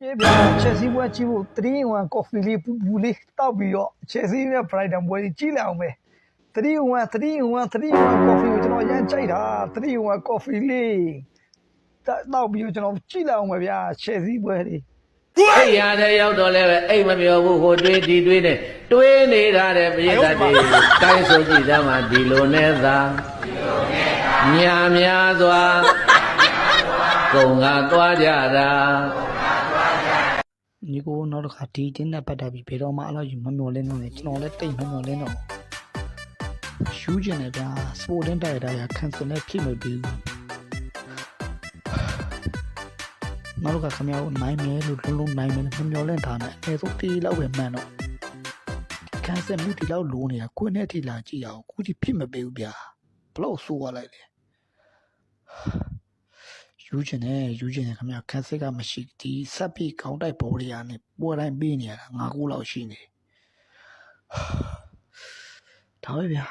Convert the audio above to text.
ပြေဗျာချက်စီပွဲကြည့်ဖို့3 1 coffee လေးပူပူလေးတောက်ပြီးတော့ချက်စီနဲ့ Brighton ပွဲကြီးကြည့်လိုက်အောင်ပဲ3 1 3 1 3 1 coffee ကိုကျွန်တော်ရမ်းကြိုက်တာ3 1 coffee လေးတောက်ပြီးတော့ကျွန်တော်ကြည့်လိုက်အောင်ပဲဗျာချက်စီပွဲလေးအိမ်ရတဲ့ရောက်တော့လည်းပဲအိမ်မပြောဘူးဟိုတွေးဒီတွေးနဲ့တွေးနေတာတဲ့ပြိတ္တတွေတိုင်းဆိုကြည့်သမှာဒီလိုနဲ့သာညာများစွာကုံကသွားကြတာ ညီကိုနောက်တစ်ခါဒီတင်းနဲ့ပတ်သက်ပြီးဘယ်တော့မှအဲ့လိုယူမမျောလင်းတော့လေကျွန်တော်လည်းတိတ်မမျောလင်းတော့ရှူးကျင်တယ်ဗျာစပိုတင်းတိုက်တာရကန်ဆယ်နဲ့ဖြစ်မပြီးဘူးနောက်တစ်ခါခမရကိုနိုင်မယ်လို့လုံးလုံးနိုင်မယ်လို့မမျောလင်းထားနဲ့အဲဆိုတီးလောက်ပဲမှန်တော့ကန်ဆယ်မှုဒီလောက်လိုနေတာကိုယ်နဲ့ထိလာကြည့်အောင်ခုဒီဖြစ်မပေးဘူးဗျာဘလို့ဆိုးရလိုက်လေ ယူကျင်တယ်ယူကျင်တယ်ခမရကန်ဆယ်ကမရှိဒီစပ်ပြီးခေါင်းတိုက်ပေါ်ရရနဲ့ပွဲတိုင်းပေးနေရတာငါးခုလောက်ရှိနေဒါပဲဗျာ